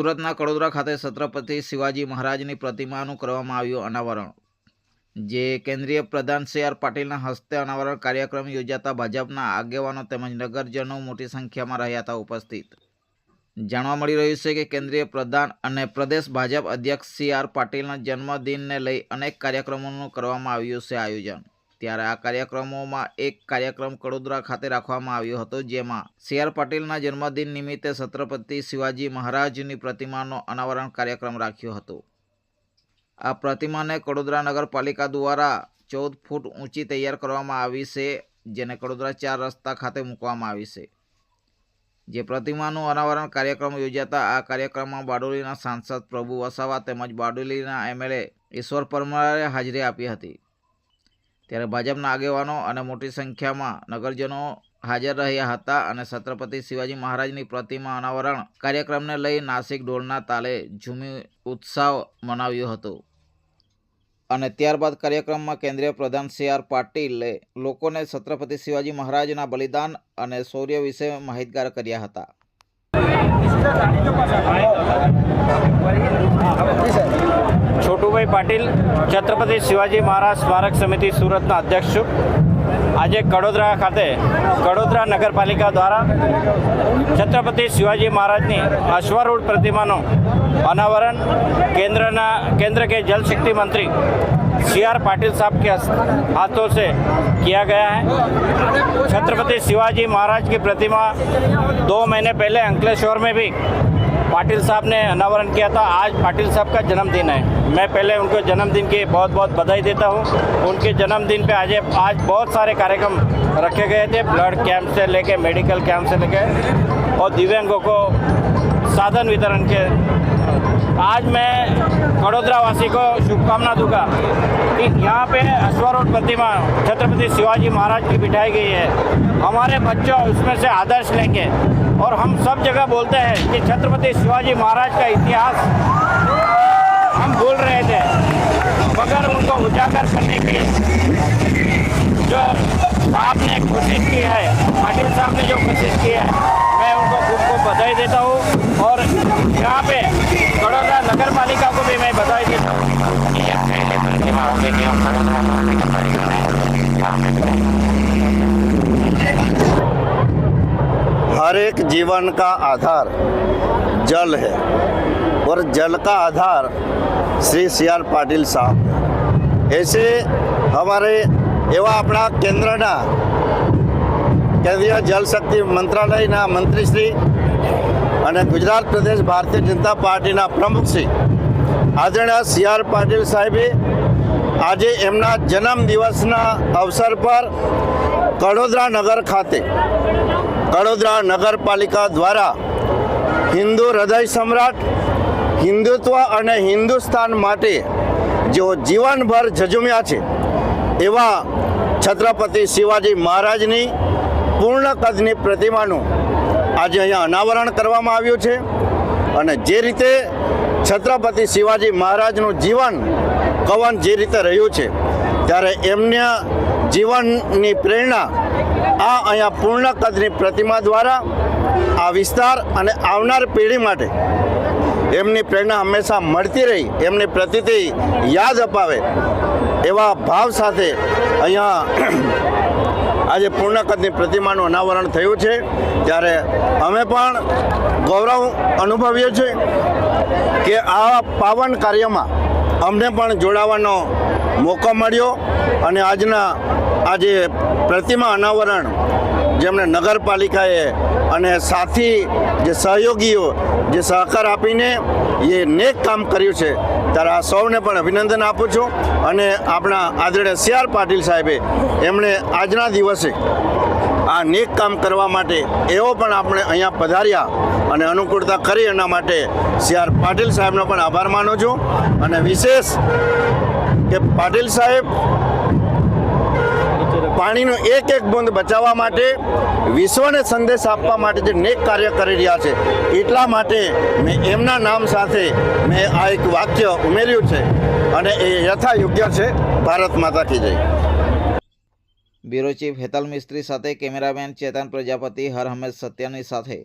સુરતના કડોદરા ખાતે છત્રપતિ શિવાજી મહારાજની પ્રતિમાનું કરવામાં આવ્યું અનાવરણ, જે કેન્દ્રીય પ્રધાન સી આર પાટીલના હસ્તે અનાવરણ કાર્યક્રમ યોજાતા ભાજપના આગેવાનો તેમજ નગરજનો મોટી સંખ્યામાં રહ્યા હતા ઉપસ્થિત. જાણવા મળી રહ્યું છે કે કેન્દ્રીય પ્રધાન અને પ્રદેશ ભાજપ અધ્યક્ષ સી આર પાટીલના જન્મદિનને લઈ અનેક કાર્યક્રમોનું કરવામાં આવ્યું છે આયોજન. ત્યારે આ કાર્યક્રમોમાં એક કાર્યક્રમ કડોદરા ખાતે રાખવામાં આવ્યો હતો, જેમાં સી આર પાટીલના જન્મદિન નિમિત્તે છત્રપતિ શિવાજી મહારાજની પ્રતિમાનો અનાવરણ કાર્યક્રમ રાખ્યો હતો. આ પ્રતિમાને કડોદરા નગરપાલિકા દ્વારા ચૌદ ફૂટ ઊંચી તૈયાર કરવામાં આવી છે, જેને કડોદરા ચાર રસ્તા ખાતે મૂકવામાં આવી છે. જે પ્રતિમાનું અનાવરણ કાર્યક્રમ યોજાતા આ કાર્યક્રમમાં બારડોલીના સાંસદ પ્રભુ વસાવા તેમજ બારડોલીના એમએલએ ઈશ્વર પરમારે હાજરી આપી હતી. ત્યારે ભાજપના આગેવાનો અને મોટી સંખ્યામાં નગરજનો હાજર રહ્યા હતા અને છત્રપતિ શિવાજી મહારાજની પ્રતિમા અનાવરણ કાર્યક્રમને લઈ નાસિક ઢોલના તાલે ઝૂમી ઉત્સાહ મનાવ્યો હતો. અને ત્યારબાદ કાર્યક્રમમાં કેન્દ્રીય પ્રધાન સી આર પાટીલે લોકોને છત્રપતિ શિવાજી મહારાજના બલિદાન અને શૌર્ય વિશે માહિતગાર કર્યા હતા. પાટીલ છત્રપતિ શિવાજી મહારાજ સ્મારક સમિતિ સુરતના અધ્યક્ષ છું આજે કડોદરા ખાતે કડોદરા નગરપાલિકા દ્વારા છત્રપતિ શિવાજી મહારાજની અશ્વારૂઢ પ્રતિમાનું અનાવરણ કેન્દ્રના કેન્દ્ર के जल शक्ति मंत्री सी आर पाटिल साहब के हाथों से किया गया है छत्रपति शिवाजी महाराज की प्रतिमा दो महीने पहले अंकलेश्वर में भी पाटिल साहब ने अनावरण किया था। आज पाटिल साहब का जन्मदिन है। मैं पहले उनको जन्मदिन की बहुत बहुत बधाई देता हूँ। उनके जन्मदिन पे आज आज बहुत सारे कार्यक्रम रखे गए थे। ब्लड कैंप से लेके मेडिकल कैंप से लेके और दिव्यांगों को साधन वितरण के आज मैं वडोदरा वासी को शुभकामना दूँगा कि यहाँ पे अश्वारूढ़ प्रतिमा छत्रपति शिवाजी महाराज की बिठाई गई है। हमारे बच्चों उसमें से आदर्श लेंगे और हम सब जगह बोलते हैं कि छत्रपति शिवाजी महाराज का इतिहास हम भूल रहे थे, मगर उनको उजागर करने की जो साहब ने कोशिश की है, पाटिल साहब ने जो कोशिश की है, मैं उनको खूब को बधाई देता हूँ और यहाँ पे बड़ौदा नगर पालिका को भी मैं बधाई देता हूँ हर एक जीवन का आधार जल है और जल का आधार श्री सी आर पाटिल साहब है। ऐसे हमारे એવા આપણા કેન્દ્રના કેન્દ્રીય જલશક્તિ મંત્રાલયના મંત્રીશ્રી અને ગુજરાત પ્રદેશ ભારતીય જનતા પાર્ટીના પ્રમુખશ્રી આદરણીય સી આર પાટીલ સાહેબે આજે એમના જન્મદિવસના અવસર પર કડોદરા નગર ખાતે, કડોદરા નગરપાલિકા દ્વારા હિન્દુ હૃદય સમ્રાટ હિન્દુત્વ અને હિન્દુસ્તાન માટે જેઓ જીવનભર ઝઝુમ્યા છે, એવા છત્રપતિ શિવાજી મહારાજની પૂર્ણ કદની પ્રતિમાનું આજે અહીંયા અનાવરણ કરવામાં આવ્યું છે અને જે રીતે છત્રપતિ શિવાજી મહારાજનું જીવન કવન જે રીતે રહ્યું છે, ત્યારે એમના જીવનની પ્રેરણા આ અહીંયા પૂર્ણ કદની પ્રતિમા દ્વારા આ વિસ્તાર અને આવનાર પેઢી માટે એમની પ્રેરણા હંમેશા મળતી રહી, એમની પ્રતિથી યાદ અપાવે એવા ભાવ સાથે અહીંયા આજે પૂર્ણકદની પ્રતિમાનું અનાવરણ થયું છે. ત્યારે અમે પણ ગૌરવ અનુભવીએ છીએ કે આ પાવન કાર્યમાં અમને પણ જોડાવાનો મોકો મળ્યો અને આજના, આજે પ્રતિમા અનાવરણ જેમણે નગરપાલિકાએ અને સાથી જે સહયોગીઓ જે સહકાર આપીને એ નેક કામ કર્યું છે. ત્યારે આ સૌને પણ અભિનંદન આપું છું અને આપણા આદરણીય સી આર પાટીલ સાહેબે એમણે આજના દિવસે આ નેક કામ કરવા માટે એવો પણ આપણે અહીંયા પધાર્યા અને અનુકૂળતા કરી એના માટે સી આર પાટીલ સાહેબનો પણ આભાર માનું છું. અને વિશેષ કે પાટીલ સાહેબ પાણીનું એક એક બુંદ બચાવવા માટે, વિશ્વને સંદેશ આપવા માટે જે નેક કાર્ય કરી રહ્યા છે, એટલા માટે મેં એમના નામ સાથે મેં આ એક વાક્ય ઉમેર્યું છે અને એ યથા યોગ્ય છે. ભારત માતા કી જય. બ્યુરો ચીફ હેતલ મિસ્ત્રી સાથે કેમેરામેન ચેતન પ્રજાપતિ, હર હંમેશ સત્યની સાથે.